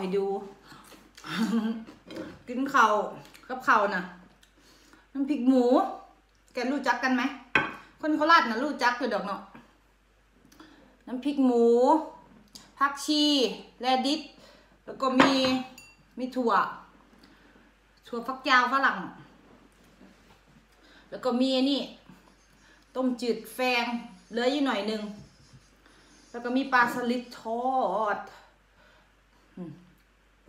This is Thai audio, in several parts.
ให้ดู กินข้าวกับข้าวนะน้ำพริกหมู แกรู้จักกันไหม คนโคราชนะรู้จักอยู่ดอกเนาะ น้ำพริกหมูผักชีแรดิสแล้วก็มีมีถั่ว ถั่วฟักยาวฝรั่ง แล้วก็มีนี่ ต้มจืดแฟงเหลืออยู่หน่อยหนึง แล้วก็มีปลาสลิดทอด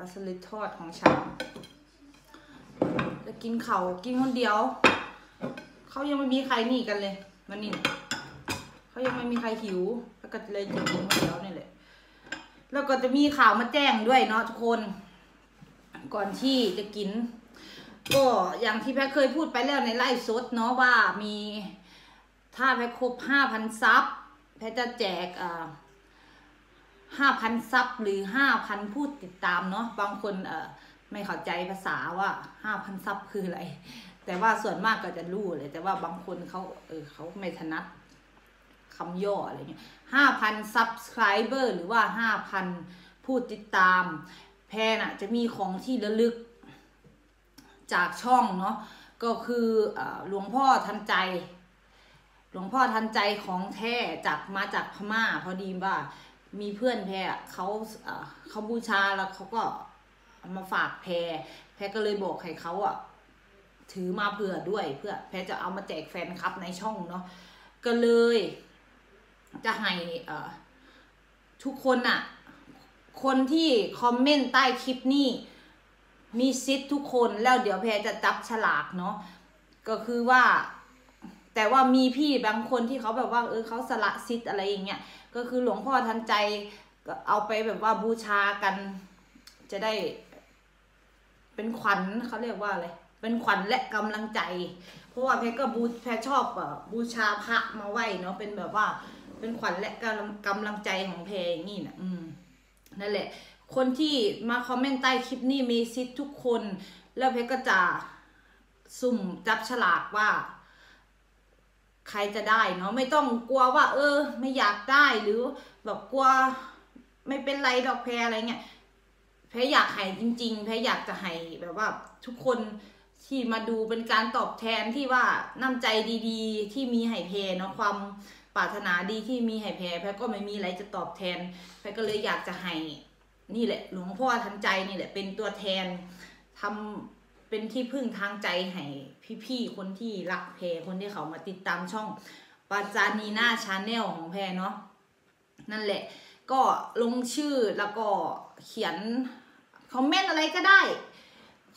าสลิดทอดของฉัน จะกินเขากินคนเดียว เขายังไม่มีใครหนีกันเลยมันนี่เขายังไม่มีใครหิว แล้วก็เลยจะกินคนเดียวนี่แหละ แล้วก็จะมีข่าวมาแจ้งด้วยเนาะทุกคน ก่อนที่จะกิน ก็อย่างที่แพทย์เคยพูดไปแล้วในไลฟ์สดเนาะว่ามีถ้าแพทย์ครบห้าพันซับแพทย์จะแจกอ่า ห้าพันซับหรือห้าพันผู้ติดตามเนาะบางคนเออไม่เข้าใจภาษาว่าห้าพันซับคืออะไร แต่ว่าส่วนมากก็จะรู้เลย แต่ว่าบางคนเขาเออเขาไม่ถนัดคำย่ออะไรเงี้ยห้าพันซับสไครเบอร์หรือว่าห้าพันผู้ติดตาม แพน่ะจะมีของที่ระลึกจากช่องเนาะก็คือออหลวงพ่อทันใจ หลวงพ่อทันใจของแท้จากมาจากพม่าพอดีว่า มีเพื่อนแพรเขาเขาบูชาแล้วเขาก็มาฝากแพรแพรก็เลยบอกให้เขาอะถือมาเผื่อด้วยเพื่อแพรจะเอามาแจกแฟนคลับในช่องเนาะก็เลย จะให้เอทุกคนอะ คนที่คอมเมนต์ใต้คลิปนี้มีซิททุกคนแล้วเดี๋ยวแพรจะจับฉลากเนาะก็คือว่า แต่ว่ามีพี่บางคนที่เขาแบบว่าเออเขาสละซิทอะไรอย่างเงี้ยก็คือหลวงพ่อทันใจก็เอาไปแบบว่าบูชากัน จะได้ เป็นขวัญเขาเรียกว่าอะไรเป็นขวัญและกำลังใจ เพราะว่าแพรก็บูแพชอบอะบูชาพระมาไหวเนาะเป็นแบบว่า เป็นขวัญและกำลังกำลังใจของแพรอย่างนี้นะอืมนั่นแหละ คนที่มาคอมเมนต์ใต้คลิปนี้มีซิททุกคน แล้วเพชรก็จะสุ่มจับฉลากว่า ใครจะได้เนาะไม่ต้องกลัวว่า เออ ไม่อยากได้หรือแบบกลัวไม่เป็นไรดอกแพรอะไรเงี้ยแพรอยากให้จริง ๆ แพรอยากจะให้แบบว่า ทุกคนที่มาดูเป็นการตอบแทนที่ว่าน้ำใจดีๆ ที่มีให้แพรเนาะความปรารถนาดีที่มีให้แพรแพรก็ไม่มีอะไรจะตอบแทน แพรก็เลยอยากจะให้นี่แหละ หลวงพ่อทันใจนี่แหละเป็นตัวแทนทำ เป็นที่พึ่งทางใจให้พี่ๆคนที่รักแพรคนที่เขามาติดตามช่องปาจานีนาชาแนลของแพรเนาะนั่นแหละ ก็ลงชื่อแล้วก็เขียนคอมเมนต์อะไรก็ได้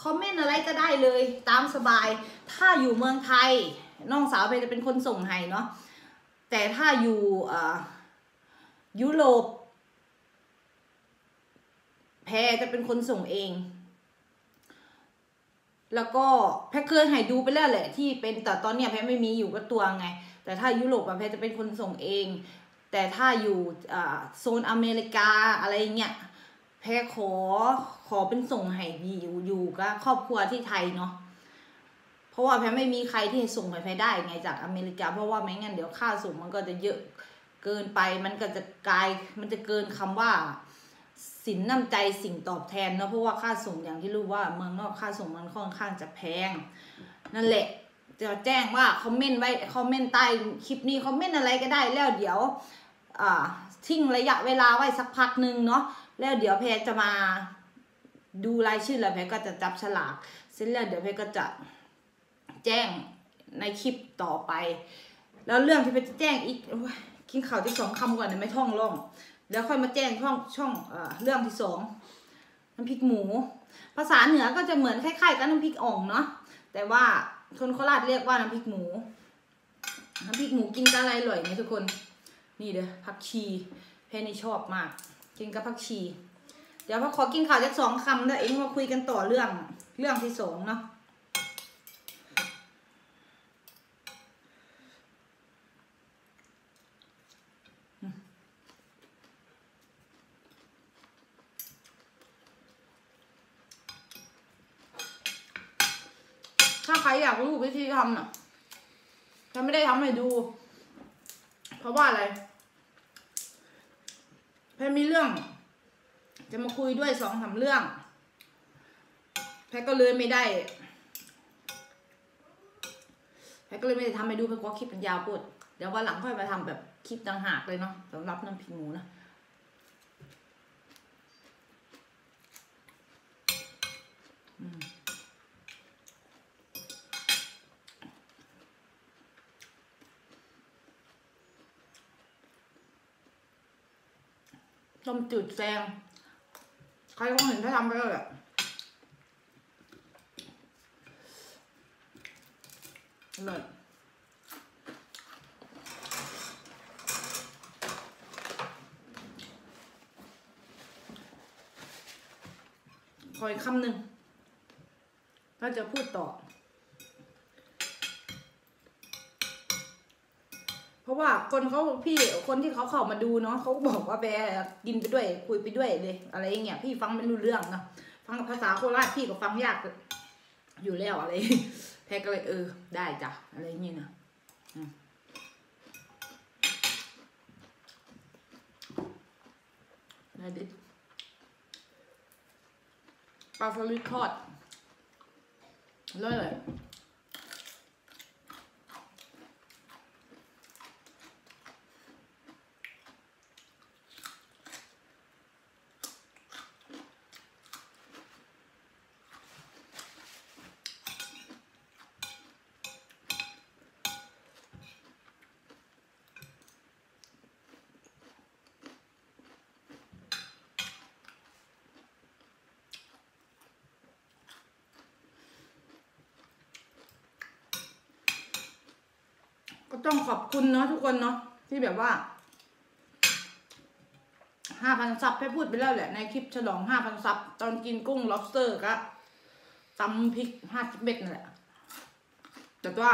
คอมเมนต์อะไรก็ได้เลยตามสบาย ถ้าอยู่เมืองไทยน้องสาวเพรจะเป็นคนส่งให้เนาะแต่ถ้าอยู่ยุโรปแพรจะเป็นคนส่งเอง แล้วก็แพรเคยให้ดูไปแล้วแหละที่เป็นแต่ตอนเนี้ยแพรไม่มีอยู่กับตัวไง แต่ถ้ายุโรปอะแพรจะเป็นคนส่งเอง แต่ถ้าอยู่โซนอเมริกาอะไรเงี้ยแพรขอขอเป็นส่งให้อยู่อยู่กับครอบครัวที่ไทยเนาะเพราะว่าแพรไม่มีใครที่จะส่งให้แพรได้ไงจากอเมริกา เพราะว่าไม่งั้นเดี๋ยวค่าส่งมันก็จะเยอะเกินไปมันก็จะกลายมันจะเกินคำว่า สินน้ำใจสิ่งตอบแทนเนาะเพราะว่าค่าส่งอย่างที่รู้ว่าเมืองนอกค่าส่งมันค่อนข้างจะแพง นั่นแหละจะแจ้งว่าคอมเมนต์ไว้คอมเมนต์ใต้คลิปนี้คอมเมนต์อะไรก็ได้แล้วเดี๋ยวอ่าทิ้งระยะเวลาไว้สักพักหนึ่งเนาะแล้วเดี๋ยวเพจจะมาดูรายชื่อแล้วเพจก็จะจับฉลากเสร็จแล้วเดี๋ยวเพจก็จะแจ้งในคลิปต่อไป แล้วเรื่องที่เพจจะแจ้งอีกอกินข่าวที่สองคำก่อนเนี่ยไม่ท่องร่อง แล้วค่อยมาแจ้งช่องช่องเอเรื่องที่สองน้ำพริกหมู ภาษาเหนือก็จะเหมือนคล้ายๆกับน้ำพริกอ่องเนาะแต่ว่าคนโคราชเรียกว่าน้ำพริกหมูน้ำพริกหมูกินกับอะไรอร่อยไหมทุกคนนี่เด้อผักชีเพนนี่ชอบมาก กินกับผักชี เดี๋ยวพอขอกินข่าวจากสองคำแล้วเองมาคุยกันต่อเรื่องเรื่องที่สองเนาะถ้าใครอยากรู้ วิธีทำน่ะฉันไม่ได้ทำให้ดู เพราะว่าอะไรแพรมีเรื่อง จะมาคุยด้วยสองสามเรื่อง แพรก็เลยไม่ได้ แพรก็เลยไม่ได้ทำให้ดูแพรกลัวคลิปมันยาวพูดเดี๋ยววันหลังค่อยมาทำแบบคลิปต่างหากเลยเนาะสำหรับน้ำพริกหมูนะอืม ต้มจืดแซง ใครก็เห็นถ้าทำไปแล้วแหละอร่อยขออีกคำหนึ่งถ้าจะพูดต่อ ราะว่าคนเขาพี่คนที่เขาเข้ามาดูเนาะเขาก็บอกว่าแบกินไปด้วยคุยไปด้วยเลย อะไรอย่างเงี้ยพี่ฟังไม่รู้เรื่องเนาะฟังภาษาโคราชพี่ก็ฟังยากอยู่แล้วอะไร แพรก็เลยเออ ได้จ้ะอะไรอย่างเงี้ยนะอืมได้ดิปลาสลิดทอดเลย ต้องขอบคุณเนาะทุกคนเนาะที่แบบว่าห้าพันซับให้พูดไปแล้วแหละในคลิปฉลองห้าพันซับตอนกินกุ้ง lobster ก็ตำพริกห้าสิบเม็ดนั่นแหละแต่ว่า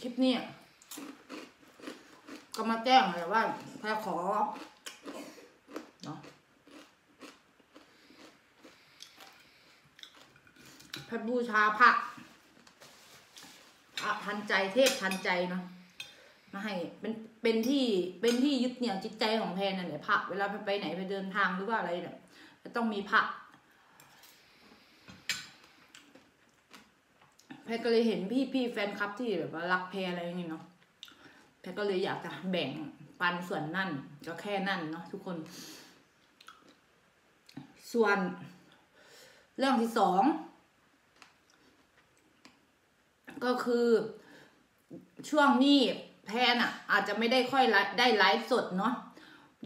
คลิปนี้ก็มาแจ้งเลยว่าแค่ขอเนาะพระบูชาพระ ทันใจเทพทันใจเนาะมาให้เป็นเป็นที่เป็นที่ยึดเหนี่ยวจิตใจของแพนนั่นแหละพระเวลาไปไหนไปเดินทางหรือว่าอะไรเนี่ยจะต้องมีพระแพรก็เลยเห็นพี่พี่แฟนคลับที่แบบว่ารักแพอะไรอย่างเงี้ยเนาะแพรก็เลยอยากจะแบ่งปันส่วนนั่นก็แค่นั่นเนาะทุกคน ส่วน เรื่องที่สอง ก็คือช่วงนี้แพนอะ อาจจะไม่ได้ค่อยไได้ไลฟ์สดเนาะ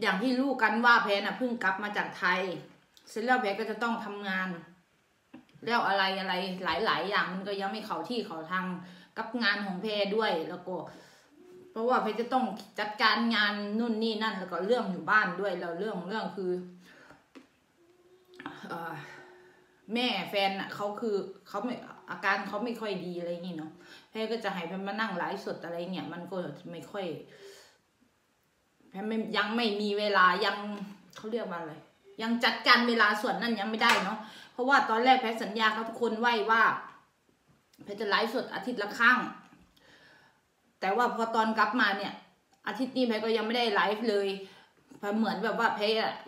อย่างที่รู้กันว่าแพนอะเพิ่งกลับมาจากไทย เสร็จแล้วแพนก็จะต้องทำงาน แล้วอะไรอะไรหลาย ๆ อย่างมันก็ยังไม่เข้าที่เข้าทางกับงานของแพรด้วยแล้วก็ เพราะว่าแพรจะต้องจัดการงานนู่นนี่นั่น แล้วก็เรื่องอยู่บ้านด้วยแล้วเรื่องเรื่องคือเอ่อแม่แฟนอะเขาคือเขาไม่ อาการเขาไม่ค่อยดีอะไรอย่างงี้เนาะแพรก็จะให้แพรมานั่งไลฟ์สดอะไรเงี้ยมันก็ไม่ค่อยแพรไม่ยังไม่มีเวลายังเขาเรียกว่าอะไรยังจัดการเวลาส่วนนั้นยังไม่ได้เนาะเพราะว่าตอนแรกแพรสัญญาเขาทุกคนไว้ว่าแพรจะไลฟ์สดอาทิตย์ละครั้งแต่ว่าพอตอนกลับมาเนี่ย อาทิตย์นี้แพรก็ยังไม่ได้ไลฟ์เลยแพรเหมือนแบบว่าแพร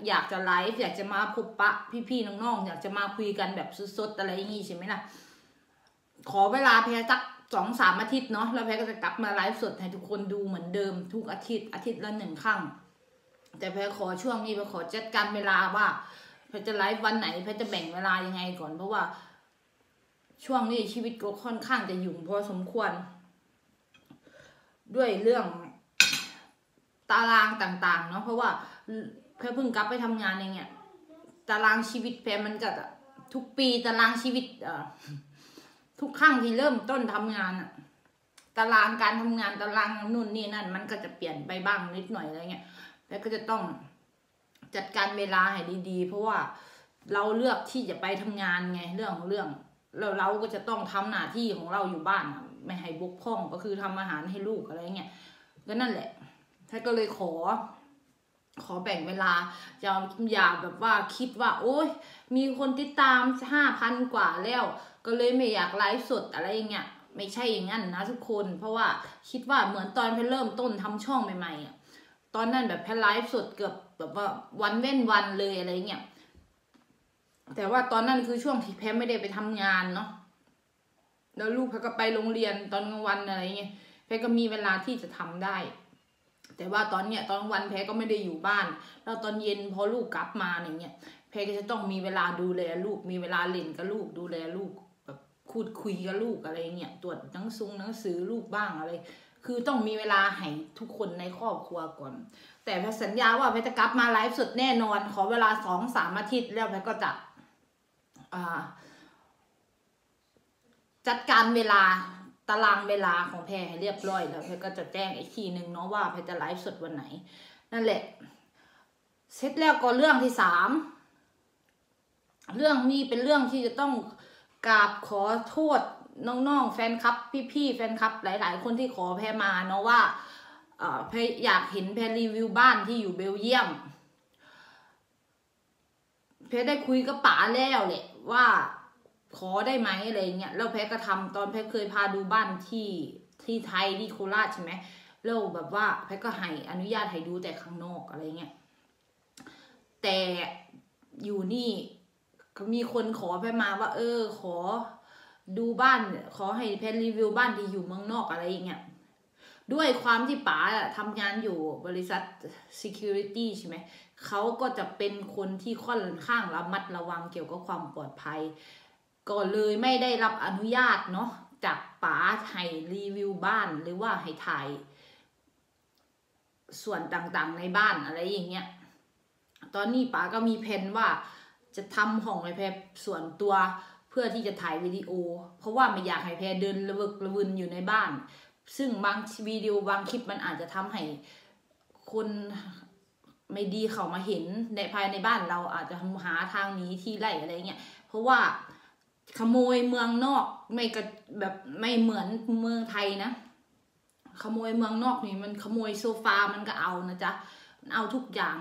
อยากจะไลฟ์อยากจะมาพบปะพี่ๆน้องๆอยากจะมาคุยกันแบบสดๆอะไรอย่างงี้ใช่ไหมล่ะ ขอเวลาแพรสักสองสามอาทิตย์เนาะแล้วแพรก็จะกลับมาไลฟ์สดให้ทุกคนดูเหมือนเดิมทุกอาทิตย์อาทิตย์ละหนึ่งครั้ง แต่แพรขอช่วงนี้แพรขอจัดการเวลาว่าแพรจะไลฟ์วันไหนแพรจะแบ่งเวลายังไงก่อน เพราะว่าช่วงนี้ชีวิตก็ค่อนข้างจะยุ่งพอสมควร ด้วยเรื่องตารางต่างๆเนาะเพราะว่าแพรเพิ่งกลับไปทำงานเองเนี่ยตารางชีวิตแพรมันจะทุกปีตารางชีวิตเอ่อ ทุกครั้งที่เริ่มต้นทำงานอะตารางการทำงานตารางนู่นนี่นั่น มันก็จะเปลี่ยนไปบ้างนิดหน่อยอะไรเงี้ยแล้วก็จะต้องจัดการเวลาให้ดี ๆ เพราะว่าเราเลือกที่จะไปทำงานไงเรื่องของเรื่องแล้วเราก็จะต้องทำหน้าที่ของเราอยู่บ้านอะไม่ให้บกพร่องก็คือทำอาหารให้ลูกอะไรเงี้ยก็นั่นแหละท่านก็เลยขอ ขอแบ่งเวลาจะอย่าแบบว่าคิดว่า โอ๊ยมีคนติดตามห้าพันกว่าแล้ว ก็เลยไม่อยากไลฟ์สดอะไรอย่างเงี้ยไม่ใช่อย่างนั้นนะทุกคน เพราะว่าคิดว่าเหมือนตอนแพรเริ่มต้นทำช่องใหม่ๆอะตอนนั้นแบบแพรไลฟ์สดเกือบแบบว่าวันเว้นวันเลยอะไรเงี้ยแต่ว่าตอนนั้นคือช่วงที่แพรไม่ได้ไปทำงานเนาะแล้วลูกแพรก็ไปโรงเรียนตอนกลางวันอะไรเงี้ยแพรก็มีเวลาที่จะทำได้ แต่ว่าตอนเนี้ยตอนกลางวันแพรก็ไม่ได้อยู่บ้าน แล้วตอนเย็นพอลูกกลับมาอย่างเงี้ยแพรก็จะต้องมีเวลาดูแลลูก มีเวลาเล่นกับลูกดูแลลูก แบบพูดคุยกับลูกอะไรเงี้ยตรวจหนังซุงหนังสือลูกบ้างอะไร คือต้องมีเวลาให้ทุกคนในครอบครัวก่อน แต่แพรสัญญาว่าแพรจะกลับมาไลฟ์สดแน่นอน ขอเวลาสองสามอาทิตย์แล้วแพรก็จะจัดการเวลาตารางเวลาของแพรให้เรียบร้อยแล้วแพรก็จะแจ้งอีกทีหนึ่งเนาะว่าแพรจะไลฟ์สดวันไหน นั่นแหละ เสร็จแล้วก็เรื่องที่สามเรื่องนี้เป็นเรื่องที่จะต้อง กราบขอโทษน้องๆแฟนคลับ พี่ๆแฟนคลับ หลาย ๆ คนที่ขอแพรมาเนาะว่าเอ่อแพรอยากเห็นแพรรีวิวบ้านที่อยู่เบลเยียม แพรได้คุยกับป๋าแล้วแหละว่าขอได้ไหมอะไรเงี้ยแล้วแพรก็ทำตอนแพรเคยพาดูบ้านที่ที่ไทยที่โคราชใช่ไหมแล้วแบบว่าแพรก็ให้อนุญาตให้ดูแต่ข้างนอกอะไรเงี้ยแต่อยู่นี่ มีคนขอแพรมาว่า เออ ขอดูบ้าน ขอให้แพรรีวิวบ้านที่อยู่เมืองนอกอะไรอย่างเงี้ยด้วยความที่ป๋าทำงานอยู่บริษัท security ใช่ไหมเขาก็จะเป็นคนที่ค่อนข้างระมัดระวังเกี่ยวกับความปลอดภัย ก็เลยไม่ได้รับอนุญาตเนาะจากป๋าให้รีวิวบ้านหรือว่าให้ถ่าย ส่วนต่างๆในบ้านอะไรอย่างเงี้ย ตอนนี้ป๋าก็มีแผนว่า จะทำห้องไอแพรส่วนตัวเพื่อที่จะถ่ายวิดีโอ เพราะว่าไม่อยากให้แพรเดินระเวกระวินอยู่ในบ้าน ซึ่งบางวิดีโอบางคลิปมันอาจจะทำให้คนไม่ดีเขามาเห็นในภายในบ้านเราอาจจะหาทางหนีที่ไล่อะไรเงี้ยเพราะว่าขโมยเมืองนอกไม่กระแบบไม่เหมือนเมืองไทยนะ ขโมยเมืองนอกนี่มันขโมยโซฟามันก็เอานะจ๊ะมันเอาทุกอย่าง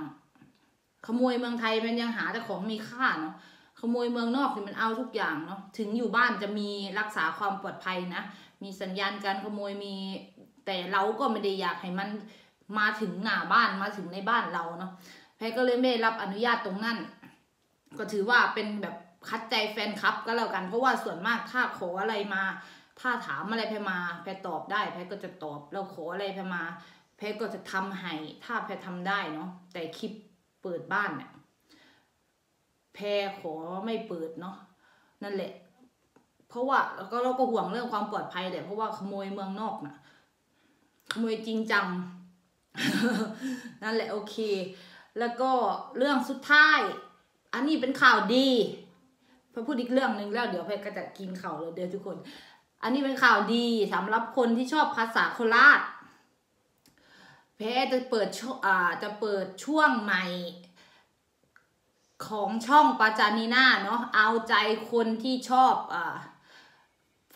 ขโมยเมืองไทยมันยังหาแต่ของมีค่าเนาะขโมยเมืองนอกนี่มันเอาทุกอย่างเนาะถึงอยู่บ้านจะมีรักษาความปลอดภัยนะมีสัญญาณการขโมยมี แต่เราก็ไม่ได้อยากให้มันมาถึงหน้าบ้านมาถึงในบ้านเราเนาะแพรก็เลยไม่ได้รับอนุญาตตรงนั้น ก็ถือว่าเป็นแบบคัดใจแฟนคลับก็แล้วกัน เพราะว่าส่วนมากถ้าขออะไรมา ถ้าถามอะไรแพมา แพตอบได้ แพรก็จะตอบ เราขออะไรแพมา แพรก็จะทำให้ ถ้าแพรทำได้เนาะแต่คลิป เปิดบ้านเนี่ยแพรขอไม่เปิดเนาะนั่นแหละ เพราะว่าแล้วก็เราก็ห่วงเรื่องความปลอดภัยแหละเพราะว่าขโมยเมืองนอกน่ะ ขโมยจริงจังนั่นแหละโอเค แล้วก็เรื่องสุดท้าย อันนี้เป็นข่าวดีพอพูดอีกเรื่องหนึ่งแล้วเดี๋ยวเพรก็จะกินข่าวเลยเดี๋ยวทุกคน อันนี้เป็นข่าวดีสำหรับคนที่ชอบภาษาโคราช เพรจะเปิดช่วงอ่าจะเปิดช่วงใหม่ ของช่องปาจานีน่าเนาะเอาใจคนที่ชอบอ่า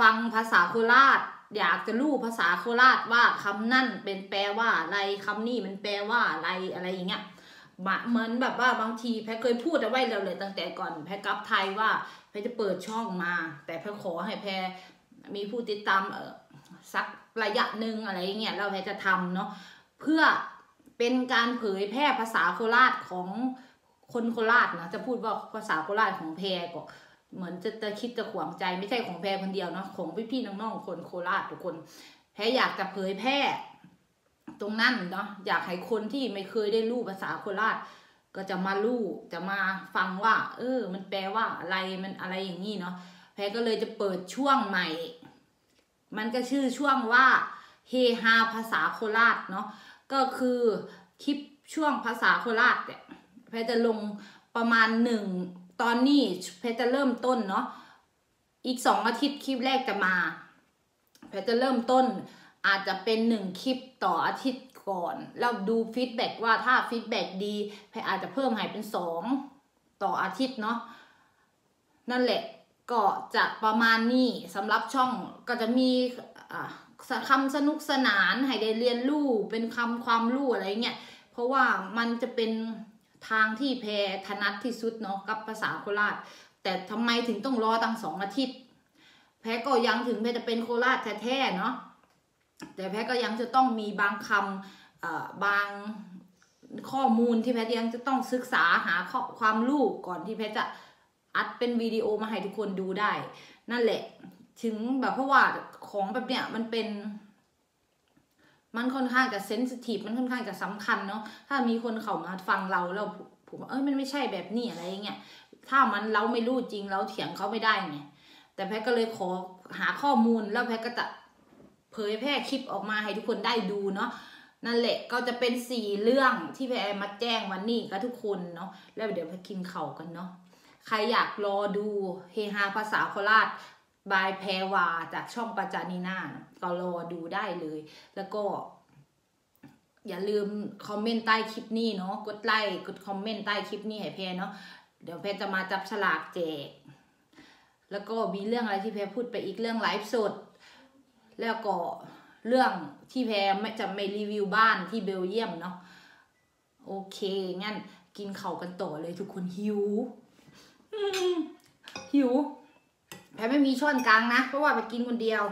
ฟังภาษาโคราช อยากจะรู้ภาษาโคราชว่าคำนั่นเป็นแปลว่าอะไรคำนี้มันแปลว่าอะไรอะไรอย่างเงี้ยเหมือนแบบว่าบางทีแพรเคยพูดเอาไว้แล้วเลยตั้งแต่ก่อนแพรกลับไทยว่าแพรจะเปิดช่องมา แต่แพรขอให้แพรมีผู้ติดตามเออสักระยะหนึ่งอะไรอย่างเงี้ยเราแพรจะทำเนาะ เพื่อเป็นการเผยแพร่ภาษาโคราชของคนโคราชนะจะพูดว่าภาษาโคราชของแพรก็เหมือนจะจะคิดจะขวางใจไม่ใช่ของแพรคนเดียวเนาะของพี่ๆน้องๆคนโคราชทุกคน แพรอยากจะเผยแพร่ ตรงนั้นเนาะอยากให้คนที่ไม่เคยได้รู้ภาษาโคราช ก็จะมารู้จะมาฟังว่า เออ มันแปลว่าอะไรมันอะไรอย่างนี้เนาะแพรก็เลยจะเปิดช่วงใหม่ มันก็ชื่อช่วงว่า เฮฮาภาษาโคราชเนาะก็คือคลิปช่วงภาษาโคราชเนี่ยแพจะลงประมาณหนึ่งตอนนี้แพจะเริ่มต้นเนาะอีกสองอาทิตย์คลิปแรกจะมาแพจะเริ่มต้นอาจจะเป็นหนึ่งคลิปต่ออาทิตย์ก่อนแล้วดูฟีดแบ็กว่าถ้าฟีดแบ็กดีแพอาจจะเพิ่มให้เป็นสองต่ออาทิตย์เนาะนั่นแหละก็จะประมาณนี้สำหรับช่องก็จะมีอ่า คำสนุกสนานให้ได้เรียนรู้เป็นคำความรู้อะไรเงี้ยเพราะว่ามันจะเป็นทางที่แพรถนัดที่สุดเนาะกับภาษาโคราช แต่ทำไมถึงต้องรอตั้งสองอาทิตย์ แพ้ก็ยังถึงแพ้จะเป็นโคราชแท้ๆเนาะแต่แพ้ก็ยังจะต้องมีบางคำบางข้อมูลที่แพทยังจะต้องศึกษาหาความรู้ก่อนที่แพทจะอัดเป็นวิดีโอมาให้ทุกคนดูได้ นั่นแหละ ถึงแบบเพราะว่าของแบบเนี้ยมันเป็น มันค่อนข้างจะเซนซิทีฟมันค่อนข้างจะสำคัญเนาะถ้ามีคนเข้ามาฟังเราแล้วผมว่าเอ้ยมันไม่ใช่แบบนี้อะไรอย่างเงี้ยถ้ามันเราไม่รู้จริงเราเถียงเขาไม่ได้ไงแต่แพทก็เลยขอหาข้อมูลแล้วแพทก็จะเผยแพร่คลิปออกมาให้ทุกคนได้ดูเนาะนั่นแหละก็จะเป็นสี่เรื่องที่แพรมาแจ้งวันนี้กับทุกคนเนาะแล้วเดี๋ยวไปกินเข่ากันเนาะใครอยากรอดูเฮฮาภาษาโคราช บายแพรวาจากช่องปาจานีนาก็รอดูได้เลย แล้วก็ อย่าลืมคอมเมนต์ใต้คลิปนี้เนาะกดไลค์กดคอมเมนต์ใต้คลิปนี้ให้แพรเนาะเดี๋ยวแพรจะมาจับฉลากแจก แล้วก็มีเรื่องอะไรที่แพรพูดไปอีกเรื่องไลฟ์สด แล้วก็เรื่องที่แพรไม่จะไม่รีวิวบ้านที่เบลเยียมเนาะโอเค งั้นกินเข่ากันต่อเลยทุกคนหิวหิว แพรไม่มีช้อนกลางนะ เพราะว่าไปกินคนเดียว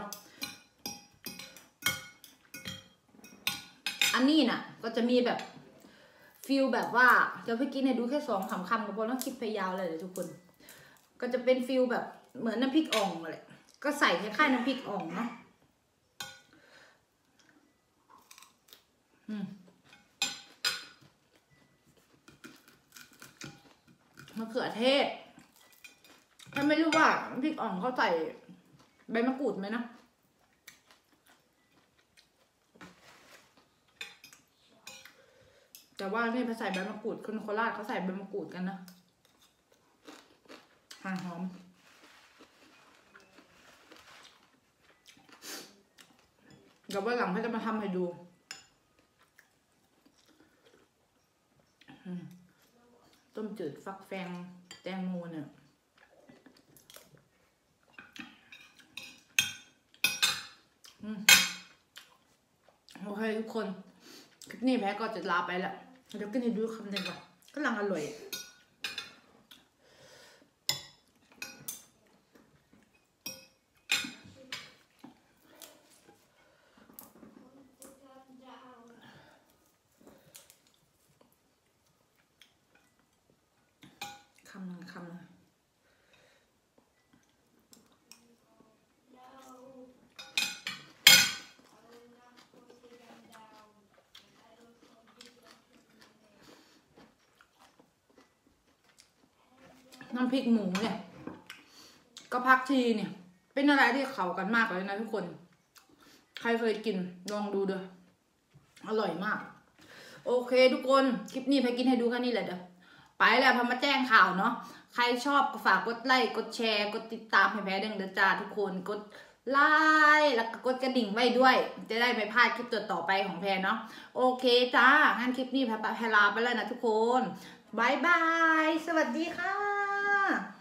อันนี้น่ะ ก็จะมีแบบฟิลแบบว่าจะไปกินให้ดูแค่สองสาคำก็พอแล้วคลิปไปยาวเลยเลยทุกคน ก็จะเป็นฟิลแบบเหมือนน้ำพริกอ่องเลยก็ใส่คล้ายๆน้ำพริกอ่องเนาะมะเขือเทศ ถ้าไม่รู้ว่าพริกอ่องเขาใส่ใบมะกรูดไหมนะแต่ว่านี่ภาษาใบมะกรูดคนโคราชเขาใส่ใบมะกรูดกันนะหาหอม เดี๋ยววันหลังเขาจะมาทำให้ดูต้มจืดฟักแฟงแตงโมเนี่ย อืม โอเคทุกคน คลิปนี้แพ้ก็จะลาไปละเดี๋ยวกินให้ดูคำหนึ่งก่อนกำลังอร่อย น้ำพริกหมูเนี่ย ก็พักชีเนี่ย เป็นอะไรที่เขากันมากเลยนะทุกคน ใครเคยกินลองดูเด้ออร่อยมาก โอเค ทุกคนคลิปนี้ไปกินให้ดูแค่นี้แหละเด้อไปแล้วพอมาแจ้งข่าวเนาะใครชอบก็ฝากกดไลค์กดแชร์กดติดตามให้แพ้เด้งเด้อจ้าทุกคนกดไลค์แล้วก็กดกระดิ่งไว้ด้วย จะได้ไม่พลาดคลิปต่อไปของแพรเนาะโอเคจ้างั้นคลิปนี้แพรแพรลาไปแล้วนะทุกคนบายบาย สวัสดีค่ะ lá.